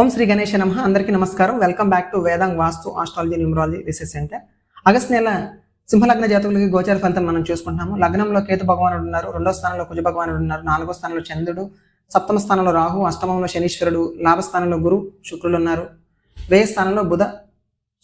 ఓం శ్రీ గణేష నమ. అందరికీ నమస్కారం. Welcome back to Vedang Vastu astrology numerology research centre. August నెల సింహలగ్న జాతకులకి గోచార ఫలితం మనం చూసుకుంటున్నాము. లగ్నంలో కేతు భగవానుడు ఉన్నారు. రెండో స్థానంలో కుజ భగవానుడు ఉన్నారు. నాలుగో స్థానంలో చంద్రుడు. సప్తమ స్థానంలో రాహు. అష్టమంలో శనీశ్వరుడు. లాభస్థానంలో గురు శుక్రులు ఉన్నారు. వ్యయ స్థానంలో బుధ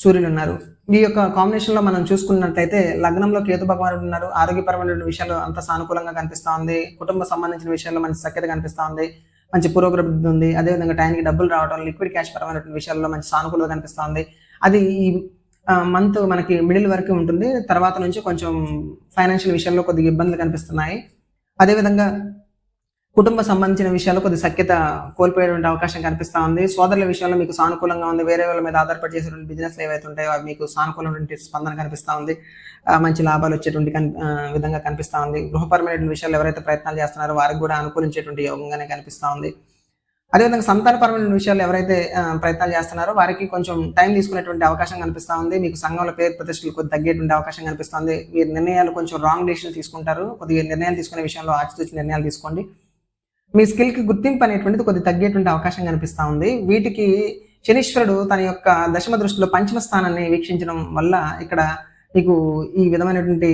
సూర్యులు ఉన్నారు. ఈ యొక్క కాంబినేషన్లో మనం చూసుకున్నట్లయితే లగ్నంలో కేతు భగవానుడు ఉన్నారు. ఆరోగ్యపరమైన విషయాలు అంత సానుకూలంగా కనిపిస్తూ ఉంది. కుటుంబ సంబంధించిన విషయాల్లో మంచి సఖ్యత కనిపిస్తూ ఉంది. మంచి పురోగతి ఉంది. అదేవిధంగా టైంకి డబ్బులు రావడం లిక్విడ్ క్యాష్ పరమైనటువంటి విషయాల్లో మంచి సానుకూలత కనిపిస్తుంది. అది ఈ మంత్ మనకి మిడిల్ వరకు ఉంటుంది. తర్వాత నుంచి కొంచెం ఫైనాన్షియల్ విషయంలో కొద్దిగా ఇబ్బందులు కనిపిస్తున్నాయి. అదేవిధంగా కుటుంబ సంబంధించిన విషయాలు కొద్ది సఖ్యత కోల్పోయేటువంటి అవకాశం కనిపిస్తా ఉంది. సోదరుల విషయంలో మీకు సానుకూలంగా ఉంది. వేరే వాళ్ళ మీద ఆధారపడి చేసేటువంటి బిజినెస్లు ఏవైతే ఉంటాయో అవి మీకు సానుకూలమైనటువంటి స్పందన కనిపిస్తూ ఉంది. మంచి లాభాలు వచ్చేటువంటి విధంగా కనిపిస్తూ ఉంది. గృహపరమైన విషయాలు ఎవరైతే ప్రయత్నాలు చేస్తున్నారో వారికి కూడా అనుకూలించేటువంటి యోగంగానే కనిపిస్తూ ఉంది. అదేవిధంగా సంతానపరమైన విషయాలు ఎవరైతే ప్రయత్నాలు చేస్తున్నారో వారికి కొంచెం టైం తీసుకునేటువంటి అవకాశం కనిపిస్తూ ఉంది. మీకు సంఘంలో పేరు ప్రతిష్టలు కొద్ది తగ్గేటువంటి అవకాశం కనిపిస్తుంది మీరు నిర్ణయాలు కొంచెం రాంగ్ డెసిషన్ తీసుకుంటారు. కొద్దిగా నిర్ణయాలు తీసుకునే విషయంలో ఆచితూచి నిర్ణయాలు తీసుకోండి. మీ స్కిల్కి గుర్తింపు అనేటువంటిది కొద్ది తగ్గేటువంటి అవకాశం కనిపిస్తూ ఉంది. వీటికి శనీశ్వరుడు తన యొక్క దశమ దృష్టిలో పంచమ స్థానాన్ని వీక్షించడం వల్ల ఇక్కడ మీకు ఈ విధమైనటువంటి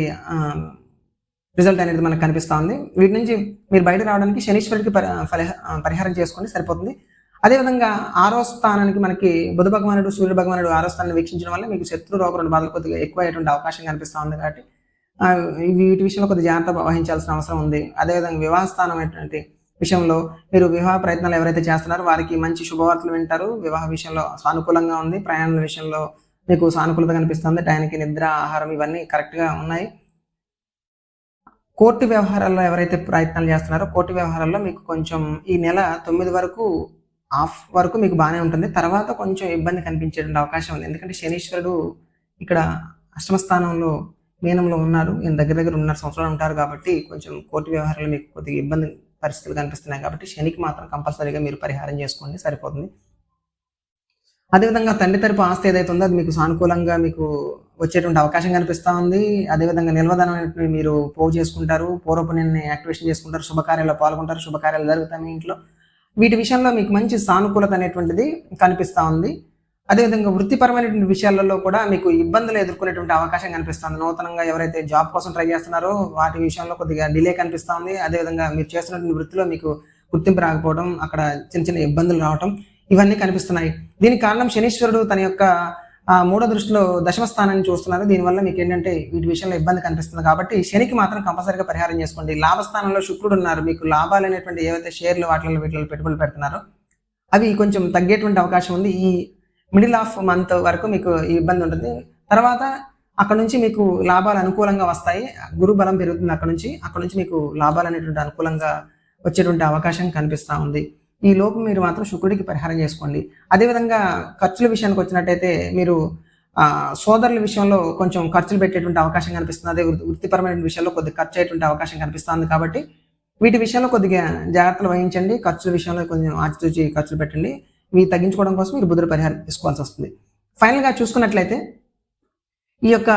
రిజల్ట్ అనేది మనకు కనిపిస్తూ ఉంది. వీటి నుంచి మీరు బయట రావడానికి శనీశ్వరుడికి పరి- పరిహారం చేసుకొని సరిపోతుంది. అదేవిధంగా ఆరో స్థానానికి మనకి బుధ భగవానుడు సూర్య భగవానుడు ఆరో స్థానాన్ని వీక్షించడం వల్ల మీకు శత్రు రోగ రెండు బాధలు కొద్దిగా ఎక్కువ అయ్యేటువంటి అవకాశం కనిపిస్తూ ఉంది కాబట్టి వీటి విషయంలో కొద్దిగా జాగ్రత్త వహించాల్సిన అవసరం ఉంది. అదేవిధంగా వివాహ స్థానం అనేటువంటి విషయంలో మీరు వివాహ ప్రయత్నాలు ఎవరైతే చేస్తున్నారో వారికి మంచి శుభవార్తలు వింటారు. వివాహ విషయంలో సానుకూలంగా ఉంది. ప్రయాణాల విషయంలో మీకు సానుకూలత కనిపిస్తుంది. టైంకి నిద్ర ఆహారం ఇవన్నీ కరెక్ట్గా ఉన్నాయి. కోర్టు వ్యవహారాల్లో ఎవరైతే ప్రయత్నాలు చేస్తున్నారో కోర్టు వ్యవహారాల్లో మీకు కొంచెం ఈ నెల తొమ్మిది వరకు ఆఫ్ వరకు మీకు బాగానే ఉంటుంది. తర్వాత కొంచెం ఇబ్బంది కనిపించేటువంటి అవకాశం ఉంది. ఎందుకంటే శనీశ్వరుడు ఇక్కడ అష్టమ స్థానంలో మీనంలో ఉన్నారు. ఈయన దగ్గర దగ్గర ఉన్నారు సంవత్సరాలు ఉంటారు కాబట్టి కొంచెం కోర్టు వ్యవహారాలు మీకు కొద్దిగా ఇబ్బంది పరిస్థితులు కనిపిస్తున్నాయి కాబట్టి శనికి మాత్రం కంపల్సరీగా మీరు పరిహారం చేసుకోండి సరిపోతుంది. అదేవిధంగా తండ్రి తరపు ఆస్తి ఏదైతే ఉందో అది మీకు సానుకూలంగా మీకు వచ్చేటువంటి అవకాశం కనిపిస్తూ ఉంది. అదేవిధంగా నిల్వధనం అనేటివి మీరు పోగు చేసుకుంటారు పూర్వపుణ్యాన్ని యాక్టివేషన్ చేసుకుంటారు శుభకార్యాల్లో పాల్గొంటారు శుభకార్యాలు జరుగుతాయి మీ ఇంట్లో. వీటి విషయంలో మీకు మంచి సానుకూలత అనేటువంటిది కనిపిస్తూ ఉంది. అదేవిధంగా వృత్తిపరమైనటువంటి విషయాలలో కూడా మీకు ఇబ్బందులు ఎదుర్కొనేటువంటి అవకాశం కనిపిస్తుంది. నూతనంగా ఎవరైతే జాబ్ కోసం ట్రై చేస్తున్నారో వాటి విషయంలో కొద్దిగా డిలే కనిపిస్తుంది. అదేవిధంగా మీరు చేస్తున్నటువంటి వృత్తిలో మీకు గుర్తింపు రాకపోవడం అక్కడ చిన్న చిన్న ఇబ్బందులు రావటం ఇవన్నీ కనిపిస్తున్నాయి. దీనికి కారణం శనీశ్వరుడు తన యొక్క ఆ, మూడో దృష్టిలో దశమ స్థానాన్ని చూస్తున్నారు. దీనివల్ల మీకు ఏంటంటే వీటి విషయంలో ఇబ్బంది కనిపిస్తుంది కాబట్టి శనికి మాత్రం కంపల్సరీగా పరిహారం చేసుకోండి. లాభస్థానంలో శుక్రుడు ఉన్నారు. మీకు లాభాలు అనేటువంటి ఏవైతే షేర్లు వాటిలో వీటిలో పెట్టుబడులు పెడుతున్నారో అవి కొంచెం తగ్గేటువంటి అవకాశం ఉంది. ఈ మిడిల్ ఆఫ్ మంత్ వరకు మీకు ఇబ్బంది ఉంటుంది. తర్వాత అక్కడ నుంచి మీకు లాభాలు అనుకూలంగా వస్తాయి. గురు బలం పెరుగుతుంది అక్కడ నుంచి. అక్కడ నుంచి మీకు లాభాలు అనేటువంటి అనుకూలంగా వచ్చేటువంటి అవకాశం కనిపిస్తూ ఉంది. ఈ లోపు మీరు మాత్రం శుక్రుడికి పరిహారం చేసుకోండి. అదేవిధంగా ఖర్చుల విషయానికి వచ్చినట్టయితే మీరు సోదరుల విషయంలో కొంచెం ఖర్చులు పెట్టేటువంటి అవకాశం కనిపిస్తుంది. అదే వృత్తిపరమైన విషయంలో కొద్దిగా ఖర్చు అయ్యేటువంటి అవకాశం కనిపిస్తుంది కాబట్టి వీటి విషయంలో కొద్దిగా జాగ్రత్తలు వహించండి. ఖర్చుల విషయంలో కొంచెం ఆచితూచి ఖర్చులు పెట్టండి. ఇవి తగ్గించుకోవడం కోసం మీరు బుధుడు పరిహారం తీసుకోవాల్సి వస్తుంది. ఫైనల్గా చూసుకున్నట్లయితే ఈ యొక్క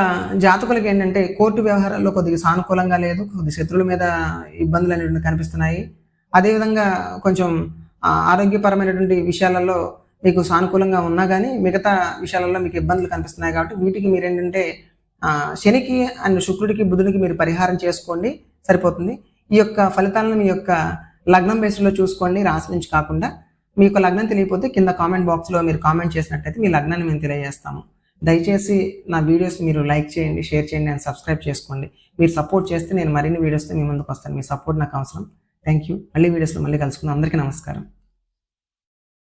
జాతకులకి ఏంటంటే కోర్టు వ్యవహారాల్లో కొద్దిగా సానుకూలంగా లేదు కొద్ది శత్రువుల మీద ఇబ్బందులు అనేటువంటి కనిపిస్తున్నాయి. అదేవిధంగా కొంచెం ఆరోగ్యపరమైనటువంటి విషయాలలో మీకు సానుకూలంగా ఉన్నా కానీ మిగతా విషయాలలో మీకు ఇబ్బందులు కనిపిస్తున్నాయి కాబట్టి వీటికి మీరు ఏంటంటే శనికి అండ్ శుక్రుడికి బుధుడికి మీరు పరిహారం చేసుకోండి సరిపోతుంది. ఈ యొక్క ఫలితాలను మీ యొక్క లగ్నం బేస్లో చూసుకోండి రాశి నుంచి కాకుండా. మీకు లగ్నం తెలియకపోతే కింద కామెంట్ బాక్స్లో మీరు కామెంట్ చేసినట్టయితే మీ లగ్నాన్ని మేము తెలియజేస్తాము. దయచేసి నా వీడియోస్ మీరు లైక్ చేయండి షేర్ చేయండి అండ్ సబ్స్క్రైబ్ చేసుకోండి. మీరు సపోర్ట్ చేస్తే నేను మరిన్ని వీడియోస్తో మీ ముందుకు వస్తాను. మీ సపోర్ట్ నాకు అవసరం. థ్యాంక్ యూ మళ్ళీ వీడియోస్లో మళ్ళీ కలుసుకుందాం. అందరికీ నమస్కారం.